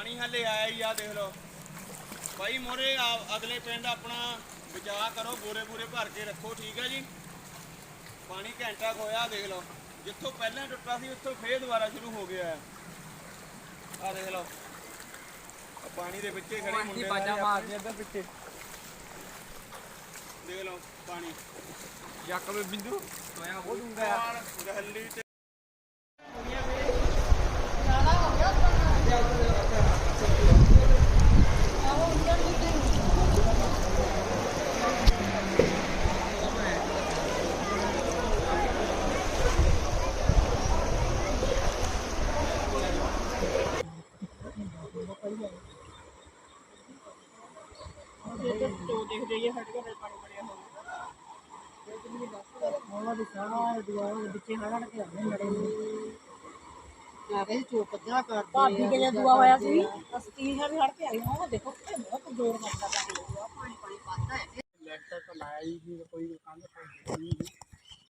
ਪਾਣੀ ਹਲੇ ਆਇਆ ਹੀ ਆ ਦੇਖ ਲਓ। ਬਾਈ ਮੋਰੇ ਅਗਲੇ ਪਿੰਡ ਆਪਣਾ ਬਚਾਅ ਕਰੋ ਬੋਰੇ ਬੋਰੇ ਭਰ ਕੇ ਰੱਖੋ ਠੀਕ ਹੈ ਜੀ? ਪਾਣੀ ਘੰਟਾ ਹੋਇਆ ਦੇਖ ਲਓ। ਜਿੱਥੋਂ ਪਹਿਲਾਂ ਟੁੱਟਾ ਸੀ ਉੱਥੋਂ ਫੇਰ ਦੁਬਾਰਾ ਸ਼ੁਰੂ ਹੋ ਗਿਆ ਆ ਦੇਖ ਲਓ। ਪਾਣੀ ਦੇ ਵਿੱਚੇ ਖੜੇ ਮੁੰਡੇ ਬਾਜਾ ਮਾਰਦੇ ਇੱਧਰ ਪਿੱਛੇ। ਦੇਖ ਲਓ ਪਾਣੀ। ਵੇ ਬਿੰਦੂ ਮੈਂ ਉਹ ਦੂੰਗਾ ਨਾਲ ਦਹਲੀ ਤੇ ਉਹਨਾਂ ਦੇ ਸਾਰਾ ਦੁਆਰਾ ਵਿੱਚੇ ਹੜਾ ਕੇ ਆਉਂਦੇ ਲੜੇ ਆ ਕੇ ਚੋਪ ਪੱਧਰਾ ਕਰਦੇ ਭਾਬੀ ਕੇ ਜਦ ਦੁਆ ਹੋਇਆ ਸੀ। ਅਸਤੀ ਹੈ ਵੀ ਹੜ ਕੇ ਆਈ ਹਾਂ। ਦੇਖੋ ਕਿ ਬਹੁਤ ਜ਼ੋਰ ਕਰਦਾ ਪਾਣੀ ਪਾਣੀ ਪਾਣੀ ਪਾਤਾ ਹੈ ਲੈਟਰ ਤਾਂ ਲਾਇਆ ਹੀ ਨਹੀਂ, ਕੋਈ ਕੰਨ